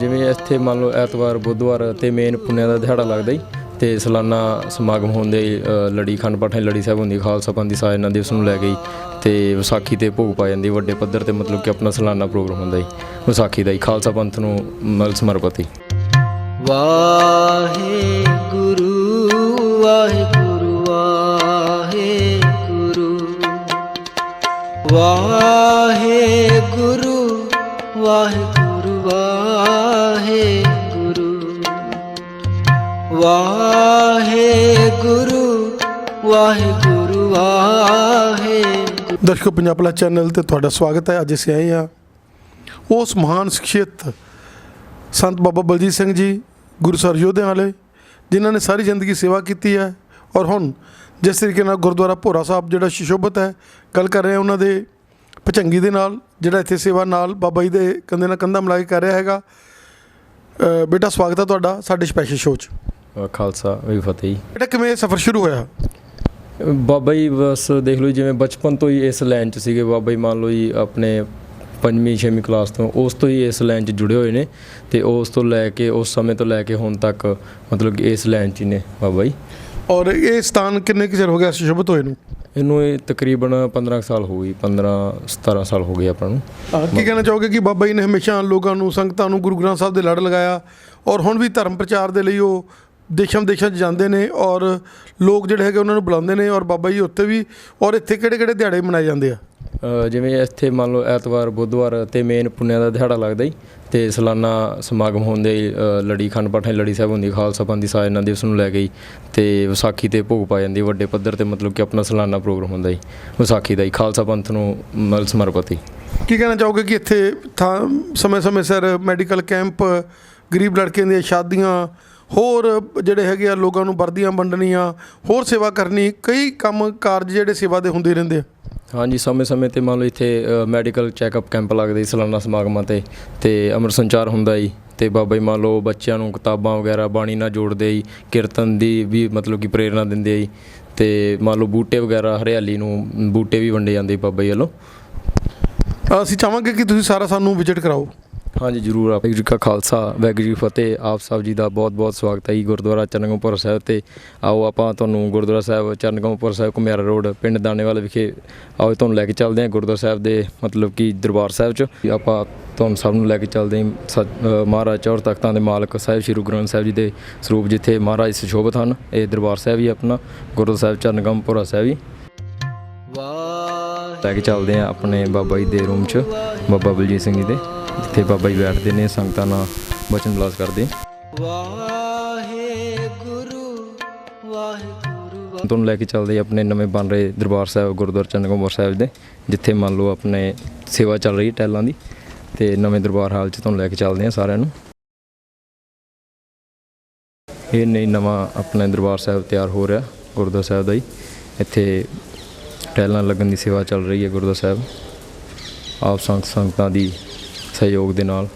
ਜਿਵੇਂ ਇੱਥੇ ਮੰਨ ਲਓ ਐਤਵਾਰ, ਬੁੱਧਵਾਰ ਤੇ ਮੇਨ ਪੁੰਨਿਆ ਦਾ ਦਿਹਾੜਾ ਲੱਗਦਾ ਹੀ ਤੇ ਸਾਲਾਨਾ ਸਮਾਗਮ ਹੁੰਦੇ ਲੜੀ ਖੰਡ ਪਾਠਾਂ ਲੜੀ ਸਾਹਿਬ ਹੁੰਦੀ, ਖਾਲਸਾ ਪੰਥ ਦੀ ਸਾਜਨਾ ਦਿਵਸ ਨੂੰ ਲੈ ਕੇ ਹੀ ਤੇ ਵਿਸਾਖੀ ਤੇ ਭੋਗ ਪਾ ਜਾਂਦੀ, ਵੱਡੇ ਪੱਧਰ ਤੇ ਮਤਲਬ ਕਿ ਆਪਣਾ ਸਾਲਾਨਾ ਪ੍ਰੋਗਰਾਮ ਹੁੰਦਾ ਹੀ ਵਿਸਾਖੀ ਦਾ ਹੀ ਖਾਲਸਾ ਪੰਥ ਨੂੰ ਮਤਲਬ ਸਮਰਪਿਤ ਹੀ ਵਾਹਿਗੁਰੂ ਵਾਹਿਗੁਰੂ ਵਾਹਿਗੁਰੂ ਵਾਹਿਗੁਰੂ ਵਾਹਿਗੁਰੂ। ਦਰਸ਼ਕੋ ਪੰਜਾਬਲਾ ਚੈਨਲ ਤੇ ਤੁਹਾਡਾ ਸਵਾਗਤ ਹੈ। ਅੱਜ ਅਸੀਂ ਆਏ ਹਾਂ ਉਸ ਮਹਾਨ ਸ਼ਖਸੀਅਤ ਸੰਤ ਬਾਬਾ ਬਲਜੀਤ ਸਿੰਘ ਜੀ, ਗੁਰੂ ਸਰਯੋਧਿਆਂ ਵਾਲੇ, ਜਿਨ੍ਹਾਂ ਨੇ ਸਾਰੀ ਜ਼ਿੰਦਗੀ ਸੇਵਾ ਕੀਤੀ ਹੈ। ਔਰ ਹੁਣ ਜਿਸ ਤਰੀਕੇ ਨਾਲ ਗੁਰਦੁਆਰਾ ਭੋਰਾ ਸਾਹਿਬ ਜਿਹੜਾ ਸ਼ਿਸ਼ੋਭਤ ਹੈ, ਗੱਲ ਕਰ ਰਹੇ ਹਾਂ ਉਹਨਾਂ ਦੇ ਭਚੰਗੀ ਦੇ ਨਾਲ, ਜਿਹੜਾ ਇੱਥੇ ਸੇਵਾ ਨਾਲ ਬਾਬਾ ਜੀ ਦੇ ਕੰਧੇ ਨਾਲ ਕੰਧਾ ਮਿਲਾ ਕੇ ਕਰ ਰਿਹਾ ਹੈਗਾ। ਬੇਟਾ, ਸਵਾਗਤ ਹੈ ਤੁਹਾਡਾ ਸਾਡੇ ਸਪੈਸ਼ਲ ਸ਼ੋਅ 'ਚ। ਖਾਲਸਾ ਵੀ ਫਤਿਹ ਜੀ। ਬੇਟਾ ਕਿਵੇਂ ਇਹ ਸਫ਼ਰ ਸ਼ੁਰੂ ਹੋਇਆ? ਬਾਬਾ ਜੀ ਬਸ ਦੇਖ ਲਓ ਜਿਵੇਂ ਬਚਪਨ ਤੋਂ ਹੀ ਇਸ ਲਾਈਨ 'ਚ ਸੀਗੇ ਬਾਬਾ ਜੀ ਮੰਨ ਲਓ ਜੀ ਆਪਣੇ ਪੰਜਵੀਂ ਛੇਵੀਂ ਕਲਾਸ ਤੋਂ ਉਸ ਤੋਂ ਹੀ ਇਸ ਲਾਈਨ 'ਚ ਜੁੜੇ ਹੋਏ ਨੇ ਤੇ ਉਸ ਤੋਂ ਲੈ ਕੇ ਉਸ ਸਮੇਂ ਤੋਂ ਲੈ ਕੇ ਹੁਣ ਤੱਕ ਮਤਲਬ ਕਿ ਇਸ ਲਾਈਨ 'ਚ ਹੀ ਨੇ ਬਾਬਾ ਜੀ। ਔਰ ਇਹ ਸਥਾਨ ਕਿੰਨੇ ਕੁ ਚਿਰ ਹੋ ਗਿਆ ਸ਼ਿਸ਼ੋਭਤ ਹੋਏ ਨੂੰ? ਇਹਨੂੰ ਇਹ ਤਕਰੀਬਨ 15 ਕੁ ਸਾਲ ਹੋ ਗਈ 15 17 ਸਾਲ ਹੋ ਗਏ ਆਪਾਂ ਨੂੰ। ਅਹ ਕੀ ਕਹਿਣਾ ਚਾਹੋਗੇ ਕਿ ਬਾਬਾ ਜੀ ਨੇ ਹਮੇਸ਼ਾ ਲੋਕਾਂ ਨੂੰ ਸੰਗਤਾਂ ਨੂੰ ਗੁਰੂ ਗ੍ਰੰਥ ਸਾਹਿਬ ਦੇ ਲੜ ਲਗਾਇਆ ਔਰ ਹੁਣ ਵੀ ਧਰਮ ਪ੍ਰਚਾਰ ਦੇ ਲਈ ਉਹ ਦੇਸ਼ਾਂ ਵਿਦੇਸ਼ਾਂ 'ਚ ਜਾਂਦੇ ਨੇ ਔਰ ਲੋਕ ਜਿਹੜੇ ਹੈਗੇ ਉਹਨਾਂ ਨੂੰ ਬੁਲਾਉਂਦੇ ਨੇ ਔਰ ਬਾਬਾ ਜੀ ਉੱਥੇ ਵੀ ਔਰ ਇੱਥੇ ਕਿਹੜੇ ਕਿਹੜੇ ਦਿਹਾੜੇ ਮਨਾਏ ਜਾਂਦੇ ਆ? ਜਿਵੇਂ ਇੱਥੇ ਮੰਨ ਲਓ ਐਤਵਾਰ ਬੁੱਧਵਾਰ ਤੇ ਮੇਨ ਪੁੰਨਿਆ ਦਾ ਦਿਹਾੜਾ ਲੱਗਦਾ ਹੀ ਤੇ ਸਾਲਾਨਾ ਸਮਾਗਮ ਹੁੰਦੇ ਲੜੀ ਖੰਡ ਪਾਠਾਂ ਲੜੀ ਸਾਹਿਬ ਹੁੰਦੀ ਖਾਲਸਾ ਪੰਥ ਦੀ ਸਾਜਨਾ ਦਿਵਸ ਨੂੰ ਲੈ ਕੇ ਤੇ ਵਿਸਾਖੀ ਤੇ ਭੋਗ ਪਾ ਜਾਂਦੀ ਵੱਡੇ ਪੱਧਰ ਤੇ ਮਤਲਬ ਕਿ ਆਪਣਾ ਸਾਲਾਨਾ ਪ੍ਰੋਗਰਾਮ ਹੁੰਦਾ ਹੀ ਵਿਸਾਖੀ ਦਾ ਹੀ ਖਾਲਸਾ ਪੰਥ ਨੂੰ ਮਤਲਬ ਸਮਰਪਿਤ ਹੀ ਕੀ ਕਹਿਣਾ ਚਾਹੋਗੇ ਕਿ ਇੱਥੇ ਥਾਂ ਸਮੇਂ-ਸਮੇਂ ਸਿਰ ਮੈਡੀਕਲ ਕੈਂਪ ਗਰੀਬ ਲੜਕਿਆਂ ਦੀਆਂ ਸ਼ਾਦੀਆਂ ਹੋਰ ਜਿਹੜੇ ਹੈਗੇ ਆ ਲੋਕਾਂ ਨੂੰ ਵਰਦੀਆਂ ਵੰਡਣੀਆਂ ਹੋਰ ਸੇਵਾ ਕਰਨੀ ਕਈ ਕੰਮ ਕਾਰਜ ਜਿਹੜੇ ਸੇਵਾ ਦੇ ਹੁੰਦੇ ਰਹਿੰਦੇ ਆ। ਹਾਂਜੀ ਸਮੇਂ-ਸਮੇਂ ਤੇ ਮੰਨ ਲਓ ਇੱਥੇ ਮੈਡੀਕਲ ਚੈੱਕਅਪ ਕੈਂਪ ਲੱਗਦੇ ਸਾਲਾਨਾ ਸਮਾਗਮਾਂ ਤੇ ਤੇ ਅਮਰ ਸੰਚਾਰ ਹੁੰਦਾ ਜੀ ਤੇ ਬਾਬਾ ਜੀ ਮੰਨ ਲਓ ਬੱਚਿਆਂ ਨੂੰ ਕਿਤਾਬਾਂ ਵਗੈਰਾ ਬਾਣੀ ਨਾਲ ਜੋੜਦੇ ਜੀ ਕੀਰਤਨ ਦੀ ਵੀ ਮਤਲਬ ਕਿ ਪ੍ਰੇਰਣਾ ਦਿੰਦੇ ਆ ਜੀ ਤੇ ਮੰਨ ਲਓ ਬੂਟੇ ਵਗੈਰਾ ਹਰਿਆਲੀ ਨੂੰ ਬੂਟੇ ਵੀ ਵੰਡੇ ਜਾਂਦੇ ਬਾਬਾ ਜੀ ਵੱਲੋਂ। ਅਸੀਂ ਚਾਹਾਂਗੇ ਕਿ ਤੁਸੀਂ ਸਾਰਾ ਸਾਨੂੰ ਵਿਜ਼ਿਟ ਕਰਾਓ। ਹਾਂਜੀ, ਜਰੂਰ ਆਪ ਜੀ ਕਾ ਖਾਲਸਾ, ਵਾਹਿਗੁਰੂ ਜੀ ਫਤਿਹ। ਆਪ ਸਾਹਿਬ ਜੀ ਦਾ ਬਹੁਤ ਬਹੁਤ ਸਵਾਗਤ ਹੈ ਜੀ ਗੁਰਦੁਆਰਾ ਚਰਨਗੰਪੁਰ ਸਾਹਿਬ ਤੇ। ਆਓ ਆਪਾਂ ਤੁਹਾਨੂੰ ਗੁਰਦੁਆਰਾ ਸਾਹਿਬ, ਚਰਨਗੰਪੁਰ ਸਾਹਿਬ, ਘੁਮਿਆਰਾ ਰੋਡ, ਪਿੰਡ ਦਾਣੇਵਾਲ ਵਿਖੇ ਆਓ ਤੁਹਾਨੂੰ ਲੈ ਕੇ ਚੱਲਦੇ ਹਾਂ ਗੁਰਦੁਆਰਾ ਸਾਹਿਬ ਦੇ ਮਤਲਬ ਕਿ ਦਰਬਾਰ ਸਾਹਿਬ ਚ। ਆਪਾਂ ਤੁਹਾਨੂੰ ਸਭ ਨੂੰ ਲੈ ਕੇ ਚੱਲਦੇ ਹਾਂ ਮਹਾਰਾਜ ਚੌਰ ਤਖਤਾਂ ਦੇ ਮਾਲਕ ਸਾਹਿਬ ਸ੍ਰੀ ਗੁਰੂ ਗ੍ਰੰਥ ਸਾਹਿਬ ਜੀ ਦੇ ਸਰੂਪ ਜਿੱਥੇ ਮਹਾਰਾਜ ਸੁਸ਼ੋਭਿਤ ਹਨ। ਇਹ ਦਰਬਾਰ ਸਾਹਿਬ ਹੀ ਆਪਣਾ, ਗੁਰਦੁਆਰਾ ਸਾਹਿਬ ਚਰਨਗੰਪੁਰਾ ਸਾਹਿਬ ਹੀ। ਲੈ ਕੇ ਚੱਲਦੇ ਹਾਂ ਆਪਣੇ ਬਾਬਾ ਜੀ ਦੇ ਰੂਮ 'ਚ ਬਾਬਾ ਬਲਜੀਤ ਸਿੰਘ ਜੀ ਦੇ ਜਿੱਥੇ ਬਾਬਾ ਜੀ ਬੈਠਦੇ ਨੇ ਸੰਗਤਾਂ ਨਾਲ ਬਚਨ ਬਲਾਸ ਕਰਦੇ ਤੁਹਾਨੂੰ ਲੈ ਕੇ ਚੱਲਦੇ ਆਪਣੇ ਨਵੇਂ ਬਣ ਰਹੇ ਦਰਬਾਰ ਸਾਹਿਬ ਗੁਰਦੁਆਰਾ ਚੰਨਗੰਬਰ ਸਾਹਿਬ ਦੇ ਜਿੱਥੇ ਮੰਨ ਲਓ ਆਪਣੇ ਸੇਵਾ ਚੱਲ ਰਹੀ ਟੈਲਾਂ ਦੀ ਤੇ ਨਵੇਂ ਦਰਬਾਰ ਹਾਲ 'ਚ ਤੁਹਾਨੂੰ ਲੈ ਕੇ ਚੱਲਦੇ ਹਾਂ ਸਾਰਿਆਂ ਨੂੰ। ਇਹ ਨਹੀਂ ਨਵਾਂ ਆਪਣੇ ਦਰਬਾਰ ਸਾਹਿਬ ਤਿਆਰ ਹੋ ਰਿਹਾ ਗੁਰਦੁਆਰਾ ਸਾਹਿਬ ਦਾ ਹੀ। ਇੱਥੇ ਟੈਲਾਂ ਲੱਗਣ ਦੀ ਸੇਵਾ ਚੱਲ ਰਹੀ ਹੈ ਗੁਰਦੁਆਰਾ ਸਾਹਿਬ। ਆਪ ਸੰਗਤ ਸੰਗਤਾਂ ਦੀ ਸਹਿਯੋਗ ਦੇ ਨਾਲ।